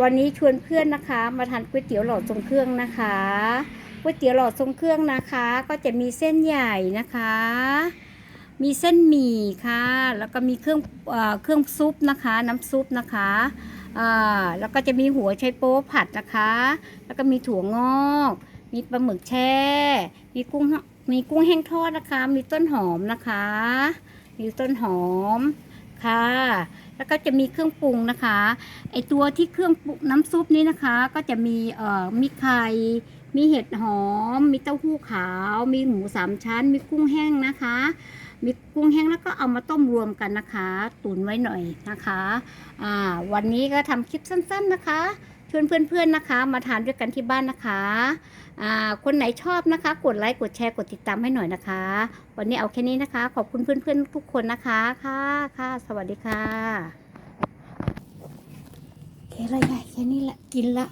วันนี้ชวนเพื่อนนะคะ มาทานก๋วยเตี๋ยวหลอดทรงเครื่องนะคะก๋วยเตี๋ยวหลอดทรงเครื่องนะคะ ก็จะมีเส้นใหญ่นะคะ มีเส้นหมี่ค่ะ แล้วก็มีเครื่องเอ่อเครื่องซุปนะคะ น้ำซุปนะคะแล้วก็จะมีหัวไชโป๊ผัดนะคะ แล้วก็มีถั่วงอก มีปลาหมึกแช่ มีกุ้งมีกุ้งแห้งทอดนะคะ มีต้นหอมนะคะ มีต้นหอม ค่ะ แล้วก็จะมีเครื่องปรุงนะคะ ไอตัวที่เครื่องปรุงน้ำซุปนี้นะคะ ก็จะมีเอ่อมีไข่มีเห็ดหอม มีเต้าหู้ขาว มีหมูสามชั้น มีกุ้งแห้งนะคะ มีกุ้งแห้งแล้วก็เอามาต้มรวมกันนะคะ ตุนไว้หน่อยนะคะ อ่า วันนี้ก็ทำคลิปสั้น ๆนะคะ ชวนเพื่อนๆนะคะ มาทานด้วยกันที่บ้านนะคะอ่าคนไหนชอบนะคะ กดไลค์กดแชร์กดติดตามให้หน่อยนะคะ วันนี้เอาแค่นี้นะคะ ขอบคุณเพื่อนๆทุกคนนะคะค่ะค่ะสวัสดีค่ะโอเคเลยค่ะแค่นี้แหละกินละ